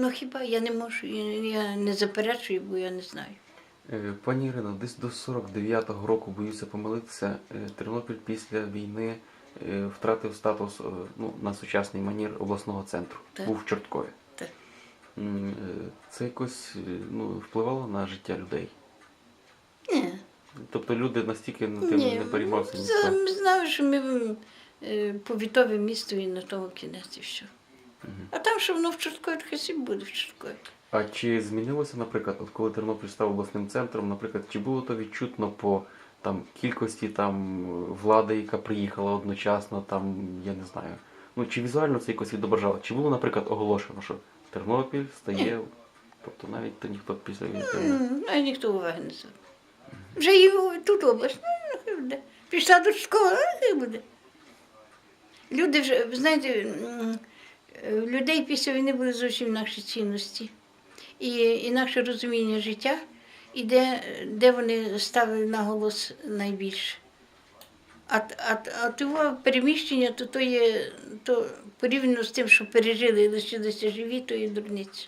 Ну хіба я не можу, я, не заперечую, бо я не знаю. Е, Пані Ірино, десь до 49-го року, боюся помилитися, е, Тернопіль після війни е, втратив статус ну, на сучасний манір обласного центру. Так. Був в Чорткові. Так. Це якось ну, впливало на життя людей. Ні. Тобто люди настільки ну, тим Ні, не переймалися за- ніхто. ми знали, що ми повітове місто і на тому кінець і все. А там, що воно в Чорткові, хай буде в Чорткові. А чи змінилося, наприклад, от коли Тернопіль став обласним центром, наприклад, чи було то відчутно по там кількості там влади, яка приїхала одночасно, там я не знаю. Ну чи візуально це якось відображало? Чи було, наприклад, оголошено, що Тернопіль стає, тобто навіть то ніхто після війни. Ну, і ніхто уваги не звав. Вже і тут область, ну, нехай буде. Пішла до школи, нехай буде. Люди вже, знаєте, е, людей після війни були зовсім інакші цінності і інакше розуміння життя, і де, де вони ставили наголос найбільше. А, а, а того переміщення, то, то є то порівняно з тим, що пережили і лишилися живі, то є дурниця.